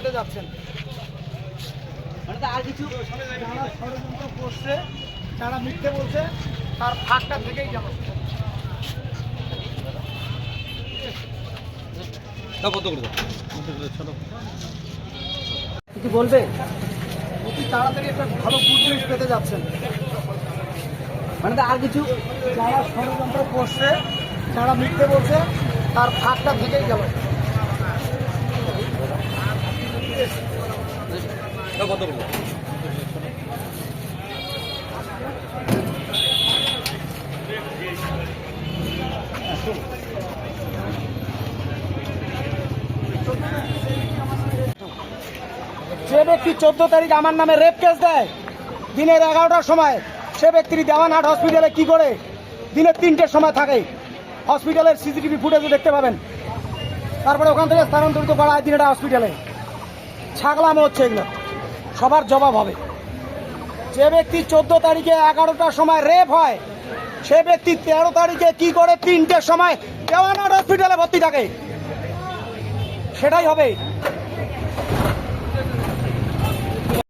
পেতে যাচ্ছেন। মানে আর কিছু যারা ষড়যন্ত্র করছে যারা মিথ্যে বলছে তার ফাঁকটা থেকেই যাবে কিছু বলবে? অতি তাড়াতাড়ি একটা ভালো গুড নিউজ পেতে যাচ্ছেন। মানে আর কিছু যারা ষড়যন্ত্র করছে যারা মিথ্যে বলছে তার ফাঁকটা থেকেই গেল যে ব্যক্তি চোদ্দ তারিখ আমার নামে রেপ কেস দেয়, দিনের এগারোটার সময় সে ব্যক্তি দেওয়ানহাট হসপিটালে কি করে? দিনের তিনটের সময় থাকে। হসপিটালের সিসিটিভি ফুটেজও দেখতে পাবেন। তারপরে ওখান থেকে স্থানান্তরিত করা হয় দিনেটা হসপিটালে ছাগলামো হচ্ছে এগুলো। সবার জবাব হবে। যে ব্যক্তি চোদ্দ তারিখে এগারোটার সময় রেপ হয়, সে ব্যক্তি তেরো তারিখে কি করে তিনটের সময় দেওয়ানার হসপিটালে ভর্তি থাকে, সেটাই হবে।